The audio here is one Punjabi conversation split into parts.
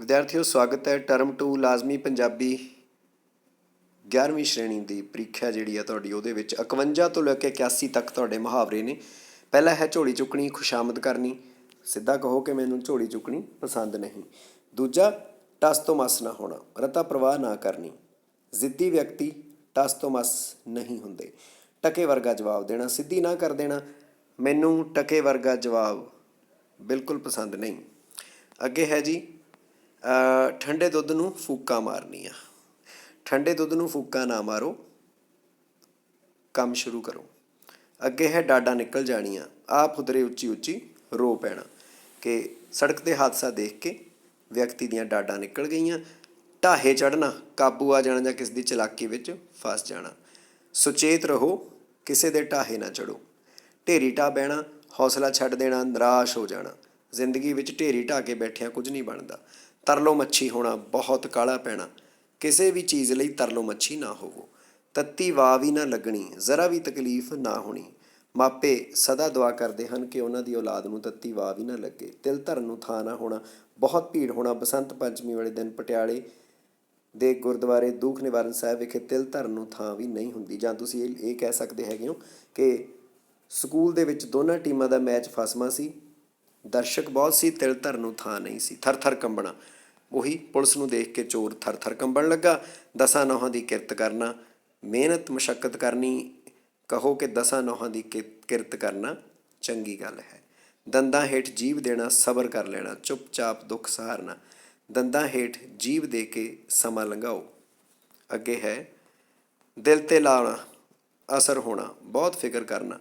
ਵਿਦਿਆਰਥੀਓ, ਸਵਾਗਤ ਹੈ ਟਰਮ 2 ਲਾਜ਼ਮੀ ਪੰਜਾਬੀ 11ਵੀਂ ਸ਼੍ਰੇਣੀ ਦੀ ਪ੍ਰੀਖਿਆ ਜਿਹੜੀ ਆ ਤੁਹਾਡੀ, ਉਹਦੇ ਵਿੱਚ 51 ਤੋਂ ਲੈ ਕੇ 81 ਤੱਕ ਤੁਹਾਡੇ ਮੁਹਾਵਰੇ ਨੇ। ਪਹਿਲਾ ਹੈ ਝੋਲੀ ਚੁੱਕਣੀ ਖੁਸ਼ਾਮਦ ਕਰਨੀ। ਸਿੱਧਾ ਕਹੋ ਕਿ ਮੈਨੂੰ ਝੋਲੀ ਚੁੱਕਣੀ ਪਸੰਦ ਨਹੀਂ। ਦੂਜਾ, ਟਸ ਤੋਂ ਮਸ ਨਾ ਹੋਣਾ, ਰਤਾ ਪ੍ਰਵਾਹ ਨਾ ਕਰਨੀ। ਜ਼ਿੱਦੀ ਵਿਅਕਤੀ ਟਸ ਤੋਂ ਮਸ ਨਹੀਂ ਹੁੰਦੇ। ਟਕੇ ਵਰਗਾ ਜਵਾਬ ਦੇਣਾ, ਸਿੱਧੀ ਨਾ ਕਰ ਦੇਣਾ। ਮੈਨੂੰ ਟਕੇ ਵਰਗਾ ਜਵਾਬ ਬਿਲਕੁਲ ਪਸੰਦ ਨਹੀਂ। ਅੱਗੇ ਹੈ ਜੀ ਠੰਡੇ ਦੁੱਧ ਨੂੰ ਫੂਕਾਂ ਮਾਰਨੀਆਂ। ਠੰਡੇ ਦੁੱਧ ਨੂੰ ਫੂਕਾ ਨਾ ਮਾਰੋ। ਕੰਮ ਸ਼ੁਰੂ ਕਰੋ। ਅੱਗੇ ਹੈ ਡਾਡਾ ਨਿਕਲ ਜਾਣੀਆਂ। ਆਪ ਉਧਰੇ ਉੱਚੀ ਉੱਚੀ ਰੋ ਪੈਣਾ। ਕਿ ਸੜਕ ਤੇ ਹਾਦਸਾ ਦੇਖ ਕੇ ਵਿਅਕਤੀ ਦੀਆਂ ਡਾਡਾਂ ਨਿਕਲ ਗਈਆਂ। ਢਾਹੇ ਚੜਨਾ ਕਾਬੂ ਆ ਜਾਣਾ ਜਾਂ ਕਿਸ ਦੀ ਚਲਾਕੀ ਵਿੱਚ ਫਸ ਜਾਣਾ। ਸੁਚੇਤ ਰਹੋ, ਕਿਸੇ ਦੇ ਢਾਹੇ ਨਾ ਚੜੋ ਢੇਰੀ ਢਾਹ ਬਹਿਣਾ, ਹੌਸਲਾ ਛੱਡ ਦੇਣਾ, ਨਿਰਾਸ਼ ਹੋ ਜਾਣਾ। ਜ਼ਿੰਦਗੀ ਵਿੱਚ ਢੇਰੀ ਢਾਹ ਕੇ ਬੈਠਿਆਂ ਕੁਝ ਨਹੀਂ ਬਣਦਾ। ਤਰਲੋ ਮੱਛੀ ਹੋਣਾ ਬਹੁਤ ਕਾਲਾ ਪੈਣਾ। ਕਿਸੇ ਵੀ ਚੀਜ਼ ਲਈ ਤਰਲੋ ਮੱਛੀ ਨਾ ਹੋਵੋ। ਤੱਤੀ ਵਾਹ ਵੀ ਨਾ ਲੱਗਣੀ, ਜ਼ਰਾ ਵੀ ਤਕਲੀਫ ਨਾ ਹੋਣੀ। ਮਾਪੇ ਸਦਾ ਦੁਆ ਕਰਦੇ ਹਨ ਕਿ ਉਹਨਾਂ ਦੀ ਔਲਾਦ ਨੂੰ ਤੱਤੀ ਵਾਹ ਵੀ ਨਾ ਲੱਗੇ। ਤਿਲ ਧਰਨ ਨੂੰ ਥਾਂ ਨਾ ਹੋਣਾ, ਬਹੁਤ ਭੀੜ ਹੋਣਾ। ਬਸੰਤ ਪੰਚਮੀ ਵਾਲੇ ਦਿਨ ਪਟਿਆਲੇ ਦੇ ਗੁਰਦੁਆਰੇ ਦੂਖ ਨਿਵਾਰਨ ਸਾਹਿਬ ਵਿਖੇ ਤਿਲ ਧਰਨ ਨੂੰ ਥਾਂ ਵੀ ਨਹੀਂ ਹੁੰਦੀ। ਜਾਂ ਤੁਸੀਂ ਇਹ ਇਹ ਕਹਿ ਸਕਦੇ ਹੈਗੇ ਹੋ ਕਿ ਸਕੂਲ ਦੇ ਵਿੱਚ ਦੋਨਾਂ ਟੀਮਾਂ ਦਾ ਮੈਚ ਫਸਮਾ ਸੀ। ਦਰਸ਼ਕ ਬਹੁਤ ਸੀ, ਤਿਲ ਧਰਨ ਨੂੰ ਥਾਂ ਨਹੀਂ ਸੀ। ਥਰ ਥਰ ਕੰਬਣਾ। ਉਹੀ ਪੁਲਿਸ ਨੂੰ ਦੇਖ ਕੇ ਚੋਰ ਥਰ ਥਰ ਕੰਬਣ ਲੱਗਾ। ਦਸਾਂ ਨੌਹਾਂ ਦੀ ਕਿਰਤ ਕਰਨਾ, ਮਿਹਨਤ ਮੁਸ਼ਕਲ ਕਰਨੀ, ਕਹੋ ਕਿ ਦਸਾਂ ਨੌਹਾਂ ਦੀ ਕਿ- ਕਿਰਤ ਕਰਨਾ ਚੰਗੀ ਗੱਲ ਹੈ। ਦੰਦਾਂ ਹੇਠ ਜੀਵ ਦੇਣਾ, ਸਬਰ ਕਰ ਲੈਣਾ, ਚੁੱਪਚਾਪ ਦੁੱਖ ਸਹਾਰਨਾ, ਦੰਦਾਂ ਹੇਠ ਜੀਵ ਦੇ ਕੇ ਸਮਾਂ ਲੰਘਾਓ। ਅੱਗੇ ਹੈ, ਦਿਲ ਤੇ ਲਾਉਣਾ ਅਸਰ ਹੋਣਾ, ਬਹੁਤ ਫਿਕਰ ਕਰਨਾ,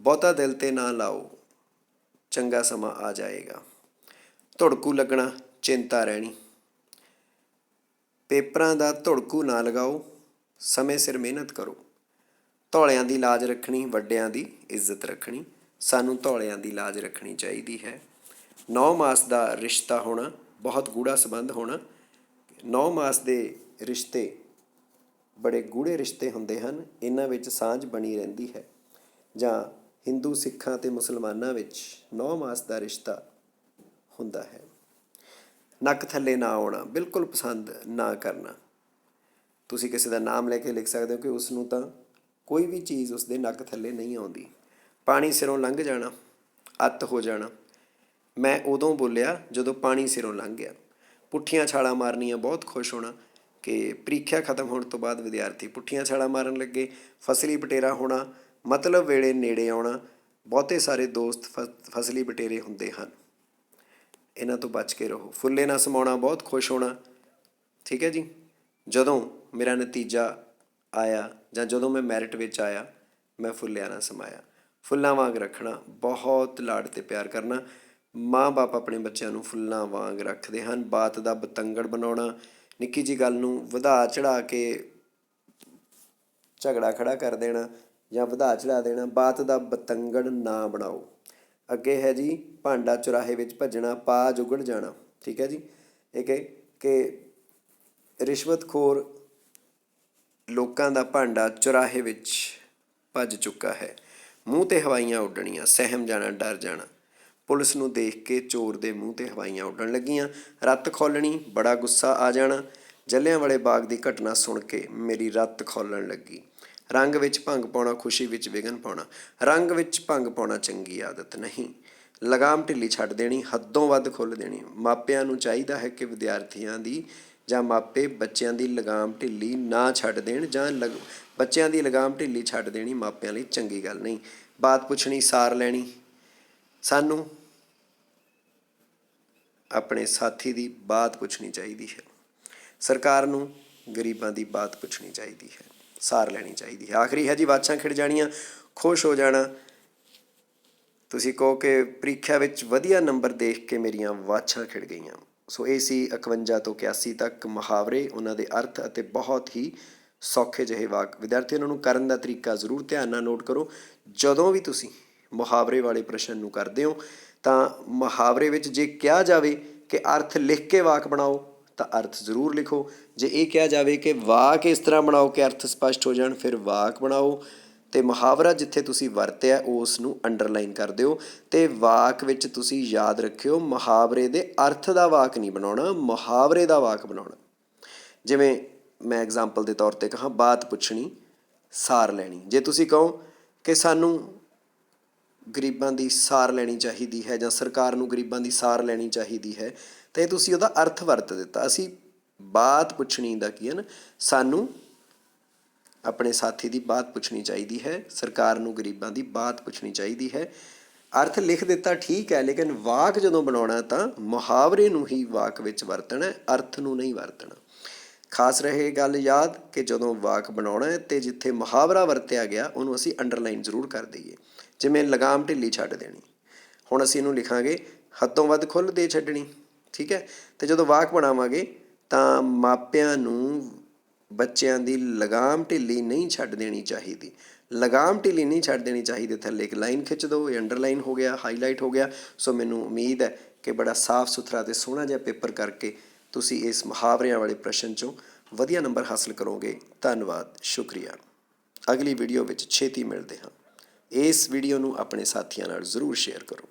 ਬਹੁਤਾ ਦਿਲ ਤੇ ਨਾ ਲਾਓ, ਚੰਗਾ ਸਮਾਂ ਆ ਜਾਏਗਾ। ਧੜਕੂ ਲੱਗਣਾ ਚਿੰਤਾ ਰਹਿਣੀ। ਪੇਪਰਾਂ ਦਾ ਧੜਕੂ ਨਾ ਲਗਾਓ, ਸਮੇਂ ਸਿਰ ਮਿਹਨਤ ਕਰੋ। ਧੌਲਿਆਂ ਦੀ ਲਾਜ ਰੱਖਣੀ, ਵੱਡਿਆਂ ਦੀ ਇੱਜ਼ਤ ਰੱਖਣੀ, ਸਾਨੂੰ ਧੌਲਿਆਂ ਦੀ ਲਾਜ ਰੱਖਣੀ ਚਾਹੀਦੀ ਹੈ। 9 ਮਾਸ ਦਾ ਰਿਸ਼ਤਾ ਹੋਣਾ ਬਹੁਤ ਗੂੜਾ ਸੰਬੰਧ ਹੋਣਾ। 9 ਮਾਸ ਦੇ ਰਿਸ਼ਤੇ ਬੜੇ ਗੂੜੇ ਰਿਸ਼ਤੇ ਹੁੰਦੇ ਹਨ, ਇਹਨਾਂ ਵਿੱਚ ਸਾਂਝ ਬਣੀ ਰਹਿੰਦੀ ਹੈ। ਜਾਂ ਹਿੰਦੂ ਸਿੱਖਾਂ ਤੇ ਮੁਸਲਮਾਨਾਂ ਵਿੱਚ 9 ਮਾਸ ਦਾ ਰਿਸ਼ਤਾ ਹੁੰਦਾ ਹੈ। ਨੱਕ ਥੱਲੇ ਨਾ ਆਉਣਾ, ਬਿਲਕੁਲ ਪਸੰਦ ਨਾ ਕਰਨਾ। ਤੁਸੀਂ ਕਿਸੇ ਦਾ ਨਾਮ ਲੈ ਕੇ ਲਿਖ ਸਕਦੇ ਹੋ ਕਿ ਉਸ ਨੂੰ ਤਾਂ ਕੋਈ ਵੀ ਚੀਜ਼ ਉਸ ਦੇ ਨੱਕ ਥੱਲੇ ਨਹੀਂ ਆਉਂਦੀ। ਪਾਣੀ ਸਿਰੋਂ ਲੰਘ ਜਾਣਾ, ਅੱਤ ਹੋ ਜਾਣਾ। ਮੈਂ ਉਦੋਂ ਬੋਲਿਆ ਜਦੋਂ ਪਾਣੀ ਸਿਰੋਂ ਲੰਘ ਗਿਆ। ਪੁੱਠੀਆਂ ਛਾਲਾਂ ਮਾਰਨੀਆਂ ਬਹੁਤ ਖੁਸ਼ ਹੋਣਾ ਕਿ ਪ੍ਰੀਖਿਆ ਖਤਮ ਹੋਣ ਤੋਂ ਬਾਅਦ ਵਿਦਿਆਰਥੀ ਪੁੱਠੀਆਂ ਛਾਲਾਂ ਮਾਰਨ ਲੱਗੇ, ਫਸਲੀ ਬਟੇਰਾ ਹੋਣਾ, ਮਤਲਬ ਵੇਲੇ ਨੇੜੇ ਆਉਣਾ, ਬਹੁਤੇ ਸਾਰੇ ਦੋਸਤ ਫ- ਫਸਲੀ ਬਟੇਰੇ ਹੁੰਦੇ ਹਨ। ਇਹਨਾਂ ਤੋਂ ਬਚ ਕੇ ਰਹੋ। ਫੁੱਲੇ ਨਾ ਸਮਾਉਣਾ, ਬਹੁਤ ਖੁਸ਼ ਹੋਣਾ। ਠੀਕ ਹੈ ਜੀ? ਜਦੋਂ ਮੇਰਾ ਨਤੀਜਾ ਆਇਆ ਜਾਂ ਜਦੋਂ ਮੈਂ ਮੈਰਿਟ ਵਿੱਚ ਆਇਆ, ਮੈਂ ਫੁੱਲਿਆ ਨਾ ਸਮਾਇਆ। ਫੁੱਲਾਂ ਵਾਂਗ ਰੱਖਣਾ, ਬਹੁਤ ਲਾਡ ਤੇ ਪਿਆਰ ਕਰਨਾ। ਮਾਂ-ਬਾਪ ਆਪਣੇ ਬੱਚਿਆਂ ਨੂੰ ਫੁੱਲਾਂ ਵਾਂਗ ਰੱਖਦੇ ਹਨ। ਬਾਤ ਦਾ ਬਤੰਗੜ ਬਣਾਉਣਾ। ਨਿੱਕੀ ਜੀ ਗੱਲ ਨੂੰ ਵਧਾ ਚੜਾ ਕੇ ਝਗੜਾ ਖੜਾ ਕਰ ਦੇਣਾ ਜਾਂ ਵਧਾ ਚੜਾ ਦੇਣਾ। ਬਾਤ ਦਾ ਬਤੰਗੜ ਨਾ ਬਣਾਓ। ਅੱਗੇ ਹੈ ਜੀ ਭਾਂਡਾ ਚੁਰਾਹੇ ਵਿੱਚ ਭੱਜਣਾ ਪਾ ਜੁਗੜ ਜਾਣਾ, ਠੀਕ ਹੈ ਜੀ? ਇਹ ਕਿ ਕਿ ਰਿਸ਼ਵਤਖੋਰ ਲੋਕਾਂ ਦਾ ਭਾਂਡਾ ਚੁਰਾਹੇ ਵਿੱਚ ਭੱਜ ਚੁੱਕਾ ਹੈ। ਮੂੰਹ ਤੇ ਹਵਾਈਆਂ ਉੱਡਣੀਆਂ, ਸਹਿਮ ਜਾਣਾ, ਡਰ ਜਾਣਾ। ਪੁਲਿਸ ਨੂੰ ਦੇਖ ਕੇ ਚੋਰ ਦੇ ਮੂੰਹ ਤੇ ਹਵਾਈਆਂ ਉੱਡਣ ਲੱਗੀਆਂ। ਰੱਤ ਖੋਲਣੀ ਬੜਾ ਗੁੱਸਾ ਆ ਜਾਣਾ। ਜੱਲਿਆਂ ਵਾਲੇ ਬਾਗ ਦੀ ਘਟਨਾ ਸੁਣ ਕੇ ਮੇਰੀ ਰੱਤ ਖੋਲਣ ਲੱਗੀ। ਰੰਗ ਵਿੱਚ ਭੰਗ ਪਾਉਣਾ, ਖੁਸ਼ੀ ਵਿੱਚ ਵਿਗਨ ਪਾਉਣਾ। ਰੰਗ ਵਿੱਚ ਭੰਗ ਪਾਉਣਾ ਚੰਗੀ ਆਦਤ ਨਹੀਂ। ਲਗਾਮ ਢਿੱਲੀ ਛੱਡ ਦੇਣੀ, ਹੱਦੋਂ ਵੱਧ ਖੁੱਲ ਦੇਣੀ। ਮਾਪਿਆਂ ਨੂੰ ਚਾਹੀਦਾ ਹੈ ਕਿ ਵਿਦਿਆਰਥੀਆਂ ਦੀ ਜਾਂ ਮਾਪੇ ਬੱਚਿਆਂ ਦੀ ਲਗਾਮ ਢਿੱਲੀ ਨਾ ਛੱਡ ਦੇਣ ਜਾਂ ਲਗ- ਬੱਚਿਆਂ ਦੀ ਲਗਾਮ ਢਿੱਲੀ ਛੱਡ ਦੇਣੀ ਮਾਪਿਆਂ ਲਈ ਚੰਗੀ ਗੱਲ ਨਹੀਂ। ਬਾਤ ਪੁੱਛਣੀ, ਸਾਰ ਲੈਣੀ। ਸਾਨੂੰ ਆਪਣੇ ਸਾਥੀ ਦੀ ਬਾਤ ਪੁੱਛਣੀ ਚਾਹੀਦੀ ਹੈ। ਸਰਕਾਰ ਨੂੰ ਗਰੀਬਾਂ ਦੀ ਬਾਤ ਪੁੱਛਣੀ ਚਾਹੀਦੀ ਹੈ। ਸਾਰ ਲੈਣੀ ਚਾਹੀਦੀ ਹੈ। ਆਖਰੀ ਹੈ ਜੀ ਬਾਛਾਂ ਖਿੜ ਜਾਣੀਆਂ, ਖੁਸ਼ ਹੋ ਜਾਣਾ। ਤੁਸੀਂ ਕਹੋ ਕਿ ਪ੍ਰੀਖਿਆ ਵਿੱਚ ਵਧੀਆ ਨੰਬਰ ਦੇਖ ਕੇ ਮੇਰੀਆਂ ਵਾਛਾਂ ਖਿੜ ਗਈਆਂ। ਸੋ ਇਹ ਸੀ 51 ਤੋਂ 81 ਤੱਕ ਮੁਹਾਵਰੇ, ਉਹਨਾਂ ਦੇ ਅਰਥ ਅਤੇ ਬਹੁਤ ਹੀ ਸੌਖੇ ਜਿਹੇ ਵਾਕ। ਵਿਦਿਆਰਥੀ, ਉਹਨਾਂ ਨੂੰ ਕਰਨ ਦਾ ਤਰੀਕਾ ਜ਼ਰੂਰ ਧਿਆਨ ਨਾਲ ਨੋਟ ਕਰੋ। ਜਦੋਂ ਵੀ ਤੁਸੀਂ ਮੁਹਾਵਰੇ ਵਾਲੇ ਪ੍ਰਸ਼ਨ ਨੂੰ ਕਰਦੇ ਹੋ, ਤਾਂ ਮੁਹਾਵਰੇ ਵਿੱਚ ਜੇ ਕਿਹਾ ਜਾਵੇ ਕਿ ਅਰਥ ਲਿਖ ਕੇ ਵਾਕ ਬਣਾਓ ਤਾਂ ਅਰਥ ਜ਼ਰੂਰ ਲਿਖੋ। ਜੇ ਇਹ ਕਿਹਾ ਜਾਵੇ ਕਿ ਵਾਕ ਇਸ ਤਰ੍ਹਾਂ ਬਣਾਓ ਕਿ ਅਰਥ ਸਪਸ਼ਟ ਹੋ ਜਾਣ, ਫਿਰ ਵਾਕ ਬਣਾਓ। ਤੇ ਮੁਹਾਵਰਾ ਜਿੱਥੇ ਤੁਸੀਂ ਵਰਤਿਆ, ਉਸ ਨੂੰ ਅੰਡਰਲਾਈਨ ਕਰ ਦਿਓ। ਤੇ ਵਾਕ ਵਿੱਚ ਤੁਸੀਂ ਯਾਦ ਰੱਖਿਓ, ਮੁਹਾਵਰੇ ਦੇ ਅਰਥ ਦਾ ਵਾਕ ਨਹੀਂ ਬਣਾਉਣਾ, ਮੁਹਾਵਰੇ ਦਾ ਵਾਕ ਬਣਾਉਣਾ। ਜਿਵੇਂ ਮੈਂ ਐਗਜ਼ਾਮਪਲ ਦੇ ਤੌਰ ਤੇ ਕਹਾਂ, ਬਾਤ ਪੁੱਛਣੀ, ਸਾਰ ਲੈਣੀ। ਜੇ ਤੁਸੀਂ ਕਹੋ ਕਿ ਸਾਨੂੰ ਗਰੀਬਾਂ ਦੀ ਸਾਰ ਲੈਣੀ ਚਾਹੀਦੀ ਹੈ ਜਾਂ ਸਰਕਾਰ ਨੂੰ ਗਰੀਬਾਂ ਦੀ ਸਾਰ ਲੈਣੀ ਚਾਹੀਦੀ ਹੈ ਤੇ ਤੁਸੀਂ ਉਹਦਾ ਅਰਥ ਵਰਤ ਦਿੱਤਾ। ਅਸੀਂ ਬਾਤ ਪੁੱਛਣੀ ਦਾ ਕੀ ਹੈ ਨਾ ਸਾਨੂੰ ਆਪਣੇ ਸਾਥੀ ਦੀ ਬਾਤ ਪੁੱਛਣੀ ਚਾਹੀਦੀ ਹੈ ਸਰਕਾਰ ਨੂੰ ਗਰੀਬਾਂ ਦੀ ਬਾਤ ਪੁੱਛਣੀ ਚਾਹੀਦੀ ਹੈ। ਅਰਥ ਲਿਖ ਦਿੱਤਾ ਠੀਕ ਹੈ ਲੇਕਿਨ ਵਾਕ ਜਦੋਂ ਬਣਾਉਣਾ ਤਾਂ ਮੁਹਾਵਰੇ ਨੂੰ ਹੀ ਵਾਕ ਵਿੱਚ ਵਰਤਣਾ ਹੈ, ਅਰਥ ਨੂੰ ਨਹੀਂ ਵਰਤਣਾ। ਖਾਸ ਰਹੇ ਗੱਲ ਯਾਦ ਕਿ ਜਦੋਂ ਵਾਕ ਬਣਾਉਣਾ ਹੈ ਤੇ ਜਿੱਥੇ ਮੁਹਾਵਰਾ ਵਰਤਿਆ ਗਿਆ ਉਹਨੂੰ ਅਸੀਂ ਅੰਡਰਲਾਈਨ ਜ਼ਰੂਰ ਕਰ ਦਈਏ। ਜਿਵੇਂ ਲਗਾਮ ਢਿੱਲੀ ਛੱਡ ਦੇਣੀ। ਹੁਣ ਅਸੀਂ ਇਹਨੂੰ ਲਿਖਾਂਗੇ ਹੱਦੋਂ ਵੱਧ ਖੁੱਲ੍ਹ ਦੇ ਛੱਡਣੀ। ਠੀਕ ਹੈ? ਤੇ ਜਦੋਂ ਵਾਕ ਬਣਾਵਾਂਗੇ, ਤਾਂ ਮਾਪਿਆਂ ਨੂੰ ਬੱਚਿਆਂ ਦੀ ਲਗਾਮ ਢਿੱਲੀ ਨਹੀਂ ਛੱਡ ਦੇਣੀ ਚਾਹੀਦੀ। ਲਗਾਮ ਢਿੱਲੀ ਨਹੀਂ ਛੱਡ ਦੇਣੀ ਚਾਹੀਦੀ, ਥੱਲੇ ਇੱਕ ਲਾਈਨ ਖਿੱਚ ਦਿਓ, ਇਹ ਅੰਡਰਲਾਈਨ ਹੋ ਗਿਆ ਹਾਈਲਾਈਟ ਹੋ ਗਿਆ। ਸੋ ਮੈਨੂੰ ਉਮੀਦ ਹੈ ਕਿ ਬੜਾ ਸਾਫ਼ ਸੁਥਰਾ ਤੇ ਸੋਹਣਾ ਜਿਹਾ ਪੇਪਰ ਕਰਕੇ ਤੁਸੀਂ ਇਸ ਮੁਹਾਵਰਿਆਂ ਵਾਲੇ ਪ੍ਰਸ਼ਨ ਚੋਂ ਵਧੀਆ ਨੰਬਰ ਹਾਸਲ ਕਰੋਗੇ। ਧੰਨਵਾਦ, ਸ਼ੁਕਰੀਆ। ਅਗਲੀ ਵੀਡੀਓ ਵਿੱਚ ਛੇਤੀ ਮਿਲਦੇ ਹਾਂ। ਇਸ ਵੀਡੀਓ ਨੂੰ ਆਪਣੇ ਸਾਥੀਆਂ ਨਾਲ ਜ਼ਰੂਰ ਸ਼ੇਅਰ ਕਰੋ।